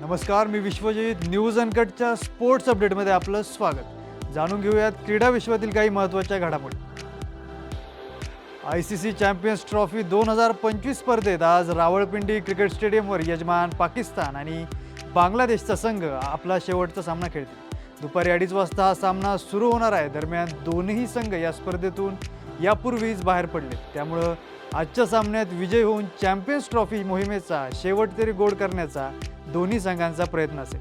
नमस्कार मी विश्वजित. न्यूज अनकटच्या स्पोर्ट्स अपडेटमध्ये आपलं स्वागत. जाणून घेऊयात क्रीडा विश्वातील काही महत्त्वाच्या घडामोडी. I C C champions trophy दोन हजार पंचवीस स्पर्धेत आज रावळपिंडी क्रिकेट स्टेडियमवर यजमान पाकिस्तान आणि बांगलादेशचा संघ आपला शेवटचा सामना खेळतील. दुपारी अडीच वाजता हा सामना सुरू होणार आहे. दरम्यान दोन्ही संघ या स्पर्धेतून यापूर्वीच बाहेर पडले. त्यामुळं आजच्या सामन्यात विजय होऊन चॅम्पियन्स ट्रॉफी मोहिमेचा शेवट तरी गोड करण्याचा दोन्ही संघांचा प्रयत्न असेल.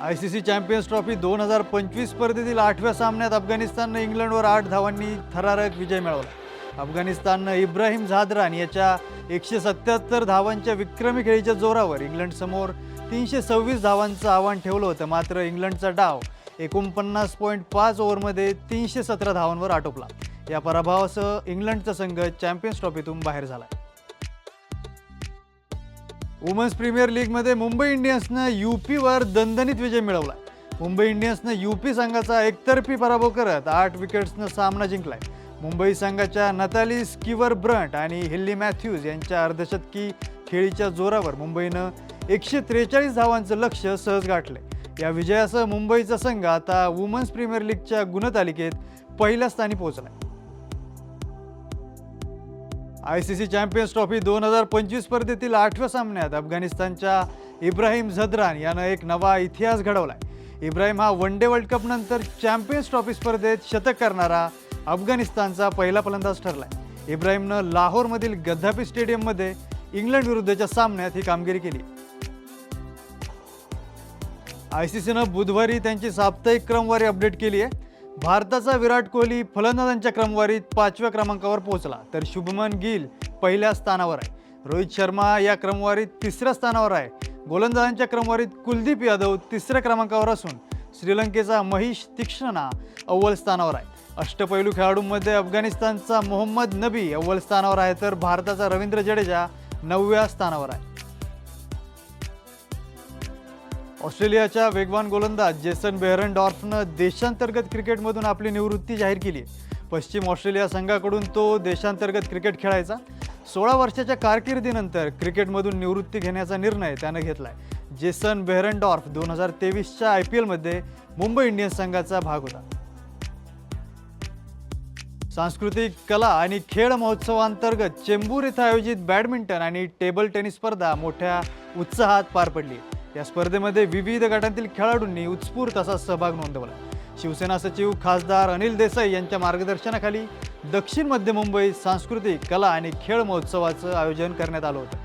I C C champions trophy दोन हजार पंचवीस स्पर्धेतील आठव्या सामन्यात अफगाणिस्ताननं इंग्लंडवर आठ धावांनी थरारक विजय मिळवला. अफगाणिस्ताननं इब्राहिम झादरान याच्या एकशे सत्याहत्तर धावांच्या विक्रमी खेळीच्या जोरावर इंग्लंडसमोर तीनशे सव्वीस धावांचं आव्हान ठेवलं होतं. मात्र इंग्लंडचा डाव एकोणपन्नास पॉईंट पाच ओव्हरमध्ये तीनशे सतरा धावांवर आटोपला. या पराभवासह इंग्लंडचा संघ चॅम्पियन्स ट्रॉफीतून बाहेर झाला. वुमन्स प्रीमियर लीगमध्ये मुंबई इंडियन्सनं युपीवर दणदणीत विजय मिळवला. मुंबई इंडियन्सनं युपी संघाचा एकतर्फी पराभव करत आठ विकेट्सनं सामना जिंकलाय. मुंबई संघाच्या नताली स्किवर ब्रंट आणि हिल्ली मॅथ्यूज यांच्या अर्धशतकी खेळीच्या जोरावर मुंबईनं एकशे त्रेचाळीस धावांचं लक्ष सहज गाठलंय. या विजयासह मुंबईचा संघ आता वुमन्स प्रीमियर लीगच्या गुणतालिकेत पहिल्या स्थानी पोहोचलाय. I C C champions trophy दोन हजार पंचवीस स्पर्धेतील आठव्या सामन्यात अफगाणिस्तानच्या इब्राहिम झदरान यानं एक नवा इतिहास घडवलाय. इब्राहिम हा वन डे वर्ल्ड कप नंतर चॅम्पियन्स ट्रॉफी स्पर्धेत शतक करणारा अफगाणिस्तानचा पहिला फलंदाज ठरलाय. इब्राहिमनं लाहोरमधील गद्दाफी स्टेडियममध्ये इंग्लंड विरुद्धच्या सामन्यात ही कामगिरी केली. आय सी सीनं बुधवारी त्यांची साप्ताहिक क्रमवारी अपडेट केली आहे भारताचा विराट कोहली फलंदाजांच्या क्रमवारीत पाचव्या क्रमांकावर पोहोचला तर शुभमन गिल पहिल्या स्थानावर आहे. रोहित शर्मा या क्रमवारीत तिसऱ्या स्थानावर आहे. गोलंदाजांच्या क्रमवारीत कुलदीप यादव तिसऱ्या क्रमांकावर असून श्रीलंकेचा महिश तीक्ष्णना अव्वल स्थानावर आहे. अष्टपैलू खेळाडूंमध्ये अफगाणिस्तानचा मोहम्मद नबी अव्वल स्थानावर आहे तर भारताचा रवींद्र जडेजा नवव्या स्थानावर आहे. ऑस्ट्रेलियाच्या वेगवान गोलंदाज जेसन बेहरनडॉर्फनं देशांतर्गत क्रिकेटमधून आपली निवृत्ती जाहीर केली. पश्चिम ऑस्ट्रेलिया संघाकडून तो देशांतर्गत क्रिकेट खेळायचा. सोळा वर्षाच्या कारकिर्दीनंतर क्रिकेटमधून निवृत्ती घेण्याचा निर्णय त्यानं घेतला आहे जेसन बेहरनडॉर्फ दोन हजार तेवीसच्या आय पी एलमध्ये मुंबई इंडियन्स संघाचा भाग होता. सांस्कृतिक कला आणि खेळ महोत्सवांतर्गत चेंबूर इथं आयोजित बॅडमिंटन आणि टेबल टेनिस स्पर्धा मोठ्या उत्साहात पार पडली. या स्पर्धेमध्ये विविध गटांतील खेळाडूंनी उत्स्फूर्त असा सहभाग नोंदवला. शिवसेना सचिव खासदार अनिल देसाई यांच्या मार्गदर्शनाखाली दक्षिण मध्य मुंबई सांस्कृतिक कला आणि खेळ महोत्सवाचं आयोजन करण्यात आलं होतं.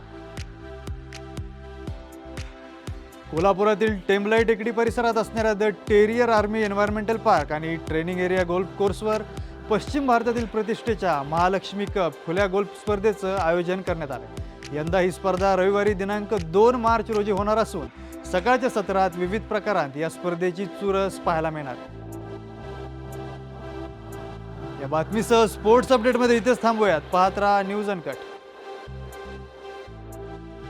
कोल्हापुरातील टेमलाई टेकडी परिसरात असणाऱ्या the terrier army environmental park आणि ट्रेनिंग एरिया गोल्फ कोर्सवर पश्चिम भारतातील प्रतिष्ठेच्या महालक्ष्मी कप खुल्या गोल्फ स्पर्धेचं आयोजन करण्यात आलं. यंदा ही स्पर्धा रविवारी दिनांक दोन मार्च रोजी होणार असून सकाळच्या सत्रात विविध प्रकारात या स्पर्धेची चुरस पाहायला मिळणार. या बातमीसह स्पोर्ट्स अपडेटमध्ये इथेच थांबूयात. पाहत राहा न्यूज अनकट.